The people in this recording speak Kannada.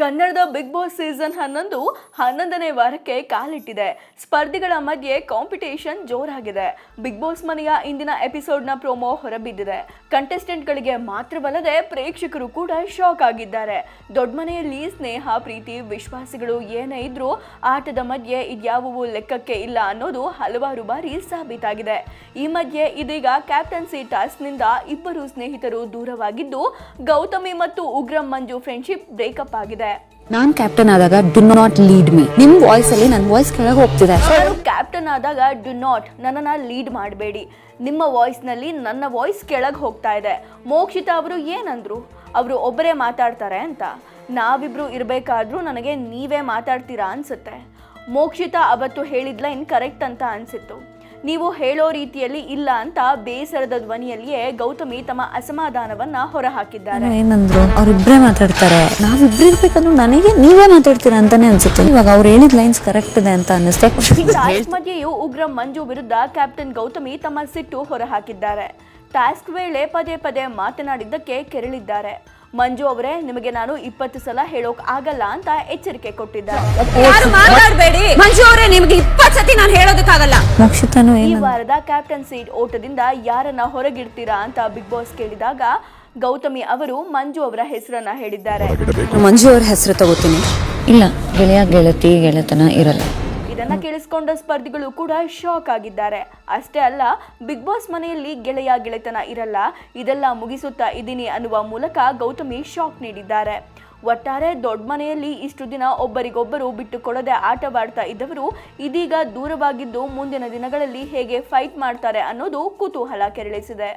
ಕನ್ನಡದ ಬಿಗ್ ಬಾಸ್ ಸೀಸನ್ ಹನ್ನೊಂದು ಹನ್ನೊಂದನೇ ವಾರಕ್ಕೆ ಕಾಲಿಟ್ಟಿದೆ. ಸ್ಪರ್ಧಿಗಳ ಮಧ್ಯೆ ಕಾಂಪಿಟೇಷನ್ ಜೋರಾಗಿದೆ. ಬಿಗ್ ಬಾಸ್ ಮನೆಯ ಇಂದಿನ ಎಪಿಸೋಡ್ನ ಪ್ರೋಮೋ ಹೊರಬಿದ್ದಿದೆ. ಕಂಟೆಸ್ಟೆಂಟ್ಗಳಿಗೆ ಮಾತ್ರವಲ್ಲದೆ ಪ್ರೇಕ್ಷಕರು ಕೂಡ ಶಾಕ್ ಆಗಿದ್ದಾರೆ. ದೊಡ್ಡ ಮನೆಯಲ್ಲಿ ಸ್ನೇಹ, ಪ್ರೀತಿ, ವಿಶ್ವಾಸಿಗಳು ಏನೇ ಇದ್ರೂ ಆಟದ ಮಧ್ಯೆ ಇದ್ಯಾವುವು ಲೆಕ್ಕಕ್ಕೆ ಇಲ್ಲ ಅನ್ನೋದು ಹಲವಾರು ಬಾರಿ ಸಾಬೀತಾಗಿದೆ. ಈ ಮಧ್ಯೆ ಇದೀಗ ಕ್ಯಾಪ್ಟನ್ಸಿ ಟಾಸ್ಕ್ನಿಂದ ಇಬ್ಬರು ಸ್ನೇಹಿತರು ದೂರವಾಗಿದ್ದು ಗೌತಮಿ ಮತ್ತು ಉಗ್ರಂ ಮಂಜು ಫ್ರೆಂಡ್ಶಿಪ್ ಬ್ರೇಕಪ್ ಆಗಿದೆ. ನಾನ್ ಕ್ಯಾಪ್ಟನ್ ಆದಾಗ ಡು ನಾಟ್ ಲೀಡ್ ಮೀ ನಿಮ್ ವಾಯ್ಸ್ ಅಲ್ಲಿ ನನ್ನ ವಾಯ್ಸ್ ಕೆಳಗೆ ಹೋಗ್ತಿದೆ. ನಾನು ಕ್ಯಾಪ್ಟನ್ ಆದಾಗ ಡು ನಾಟ್ ನನ್ನನ್ನು ಲೀಡ್ ಮಾಡಬೇಡಿ. ನಿಮ್ಮ ವಾಯ್ಸ್ನಲ್ಲಿ ನನ್ನ ವಾಯ್ಸ್ ಕೆಳಗೆ ಹೋಗ್ತಾ ಇದೆ. ಮೋಕ್ಷಿತಾ ಅವರು ಏನಂದ್ರು? ಅವರು ಒಬ್ಬರೇ ಮಾತಾಡ್ತಾರೆ ಅಂತ. ನಾವಿಬ್ರು ಇರಬೇಕಾದ್ರೂ ನನಗೆ ನೀವೇ ಮಾತಾಡ್ತೀರಾ ಅನ್ಸುತ್ತೆ. ಮೋಕ್ಷಿತಾ ಅವತ್ತು ಹೇಳಿದ ಲೈನ್ ಕರೆಕ್ಟ್ ಅಂತ ಅನ್ಸಿತ್ತು. ನೀವು ಹೇಳೋ ರೀತಿಯಲ್ಲಿ ಇಲ್ಲ ಅಂತ ಬೇಸರದ ಧ್ವನಿಯಲ್ಲಿಯೇ ಗೌತಮಿ ತಮ್ಮ ಅಸಮಾಧಾನವನ್ನ ಹೊರಹಾಕಿದ್ದಾರೆ. ಏನಂದ್ರು ಅವ್ರಿಬ್ರೇ ಮಾತಾಡ್ತಾರೆ. ನಾವಿಬ್ರು ಇರ್ಬೇಕಂದ್ರೆ ನನಗೆ ನೀವೇ ಮಾತಾಡ್ತೀರಾ ಅಂತಾನೆ ಅನ್ಸುತ್ತೆ. ಇವಾಗ ಅವ್ರು ಹೇಳಿದ ಲೈನ್ಸ್ ಕರೆಕ್ಟ್ ಇದೆ ಅಂತ ಅನ್ನಿಸ್ತೆ ಮಧ್ಯೆಯೂ ಉಗ್ರ ಮಂಜು ವಿರುದ್ಧ ಕ್ಯಾಪ್ಟನ್ ಗೌತಮಿ ತಮ್ಮ ಸಿಟ್ಟು ಹೊರಹಾಕಿದ್ದಾರೆ. ಟಾಸ್ಕ್ ವೇಳೆ ಪದೇ ಪದೇ ಮಾತನಾಡಿದ್ದಕ್ಕೆ ಕೆರಳಿದ್ದಾರೆ. ಮಂಜು ಅವರೇ ನಿಮಗೆ ನಾನು ಇಪ್ಪತ್ತು ಸಲ ಹೇಳೋಕ್ ಆಗಲ್ಲ ಅಂತ ಎಚ್ಚರಿಕೆ ಕೊಟ್ಟಿದ್ದಾರೆ. ಯಾರು ಮಾತಾಡಬೇಡಿ. ಮಂಜು ಅವರೇ ನಿಮಗೆ ಇಪ್ಪತ್ತು ಸತಿ ನಾನು ಹೇಳೋದಕ್ಕಾಗಲ್ಲ. ಈ ವಾರದ ಕ್ಯಾಪ್ಟನ್ ಸೀಟ್ ಓಟದಿಂದ ಯಾರನ್ನ ಹೊರಗಿಡ್ತೀರಾ ಅಂತ ಬಿಗ್ ಬಾಸ್ ಕೇಳಿದಾಗ ಗೌತಮಿ ಅವರು ಮಂಜು ಅವರ ಹೆಸರನ್ನ ಹೇಳಿದ್ದಾರೆ. ಮಂಜು ಅವರ ಹೆಸರು ತಗೋತೀನಿ. ಇಲ್ಲ ಗೆಳೆಯ ಗೆಳತಿ ಗೆಳೆತನ ಇರಲ್ಲ. ಇದನ್ನ ಕೇಳಿಸ್ಕೊಂಡ ಸ್ಪರ್ಧಿಗಳು ಕೂಡ ಶಾಕ್ ಆಗಿದ್ದಾರೆ. ಅಷ್ಟೇ ಅಲ್ಲ ಬಿಗ್ ಬಾಸ್ ಮನೆಯಲ್ಲಿ ಗೆಳೆಯ ಗೆಳೆತನ ಇರಲ್ಲ ಇದೆಲ್ಲ ಮುಗಿಸುತ್ತಾ ಇದ್ದೀನಿ ಅನ್ನುವ ಮೂಲಕ ಗೌತಮಿ ಶಾಕ್ ನೀಡಿದ್ದಾರೆ. ಒಟ್ಟಾರೆ ದೊಡ್ಡ ಮನೆಯಲ್ಲಿ ಇಷ್ಟು ದಿನ ಒಬ್ಬರಿಗೊಬ್ಬರು ಬಿಟ್ಟು ಕೊಡದೆ ಆಟವಾಡ್ತಾ ಇದ್ದವರು ಇದೀಗ ದೂರವಾಗಿದ್ದು ಮುಂದಿನ ದಿನಗಳಲ್ಲಿ ಹೇಗೆ ಫೈಟ್ ಮಾಡ್ತಾರೆ ಅನ್ನೋದು ಕುತೂಹಲ ಕೆರಳಿಸಿದೆ.